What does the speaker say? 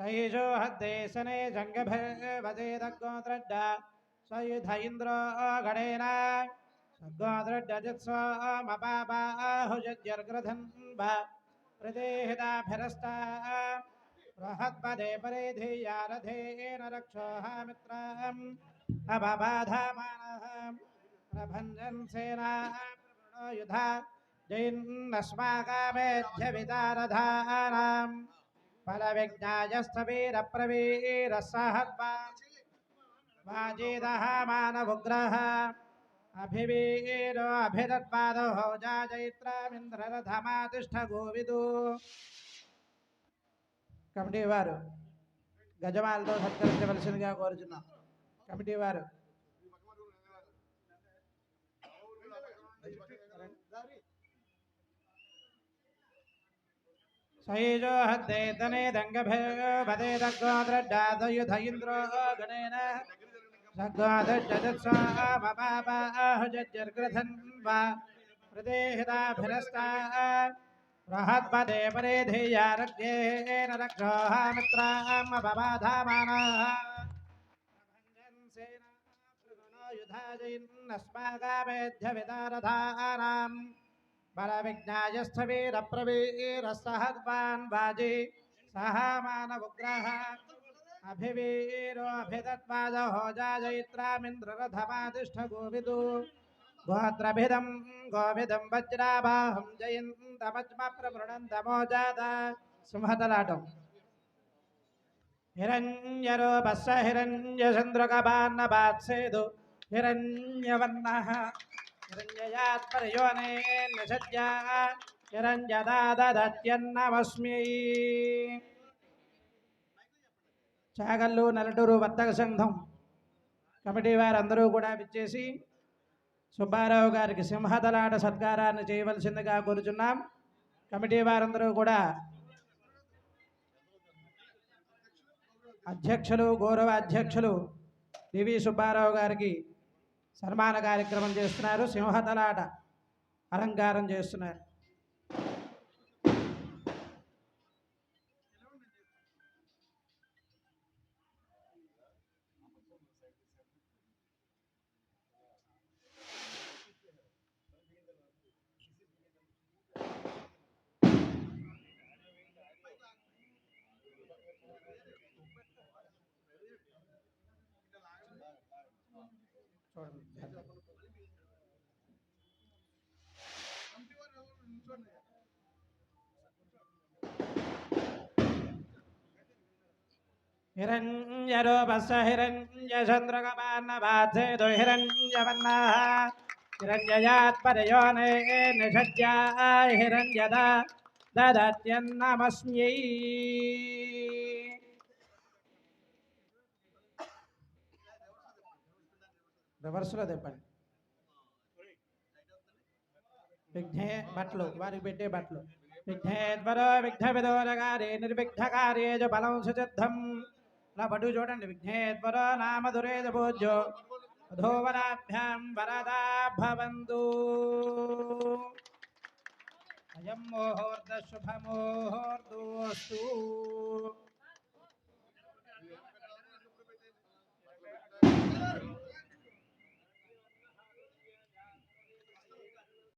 శైషో హద్దేశనే జంగభేదగోద్రడ్డ సయుధ ఇంద్రో గణేన సద్గోద్రడ్డజిత్సోమపాబాహుజర్గ్రధన్ ప్రదేహితాభిరస్తా బృహత్పదే పరిధియారథేన రక్షోహామిత్రం అపబాధామానః ప్రభంజన్ సేనా ప్రవృణో యుధా జైన్నస్మాకామేధ్య విదారధానాం ఫలవిజ్ఞాయస్థవీరప్రవీరస్సహద్వా వాజేదः మానవుగ్రహ అభివీరో అభిరత్పాదో జాజైత్రమింద్రరథమాతిష్ట గోవిదు కమిటీ వారు గజమాలతో సత్కరించవలసిందిగా కోరుచున్నాం. కమిటీ వారు. సైజో హద్దేతనే దంగభే దగ్గోద్రడ్డాదయుధ ఇంద్రో గణేన సగ్వాదజ్జత్సామపాహుజర్గ్రధన్ వా ప్రదేహితాభిరస్తా బృహత్పదే పరిధియారజ్ఞేన రక్షోహామిత్రామపబాధామానాः యుధాజైన్నస్మాగామేధ్యవిదారధానాం బలవిజ్ఞాయస్థవీరప్రవీరస్సహద్వాన్ వాజి సహామానవుగ్రహ అభివీరో అభిదత్వాజహోజాజైత్రామింద్రరథమాతిష్ఠ గోవిదు గోత్రభిదం గోవిదం వజ్రాబాహం జయంతమజ్మ ప్రవృణంతమోజాత సింహతలాటం హిరణ్యరూపస్స హిరణ్యచంద్రకబాన్నపాత్సేదు హిరణ్యవర్ణः హిరణ్యయాత్పరయోనే నిషజ్యా హిరణ్యదాదత్యన్నమస్మి చాగల్లు నలటూరు వర్తక సంఘం కమిటీ వారందరూ కూడా విచ్చేసి సుబ్బారావు గారికి సింహదలాట సత్కారాన్ని చేయవలసిందిగా కోరుచున్నాం. కమిటీ వారందరూ కూడా అధ్యక్షులు గౌరవ అధ్యక్షులు డివి సుబ్బారావు గారికి సన్మాన కార్యక్రమం చేస్తున్నారు. సింహతలాట అలంకారం చేస్తున్నారు. చూడండి హిరణ్యరూపస్స హిరణ్యచంద్రకమాన్నపాత్సేదు హిరణ్యవర్ణः హిరణ్యయాత్పరయోనే నిషజ్యా హిరణ్యదా దదత్యన్నమస్మ్యై రివర్స్లో తెప్పండి విఘ్నే బట్టలు వారికి పెట్టే బట్టలు విఘ్నేద్వరో విఘ్న విదోరగారే నిర్విఘ్నకార్యేజ బలం సుచిద్ధం. నా పట్టు చూడండి. విఘ్నేద్వరో నామ దురేద పూజ్యో. అధోవరాభ్యాం వరదా భవంతు. అయం ముహూర్త శుభముహూర్తోస్తు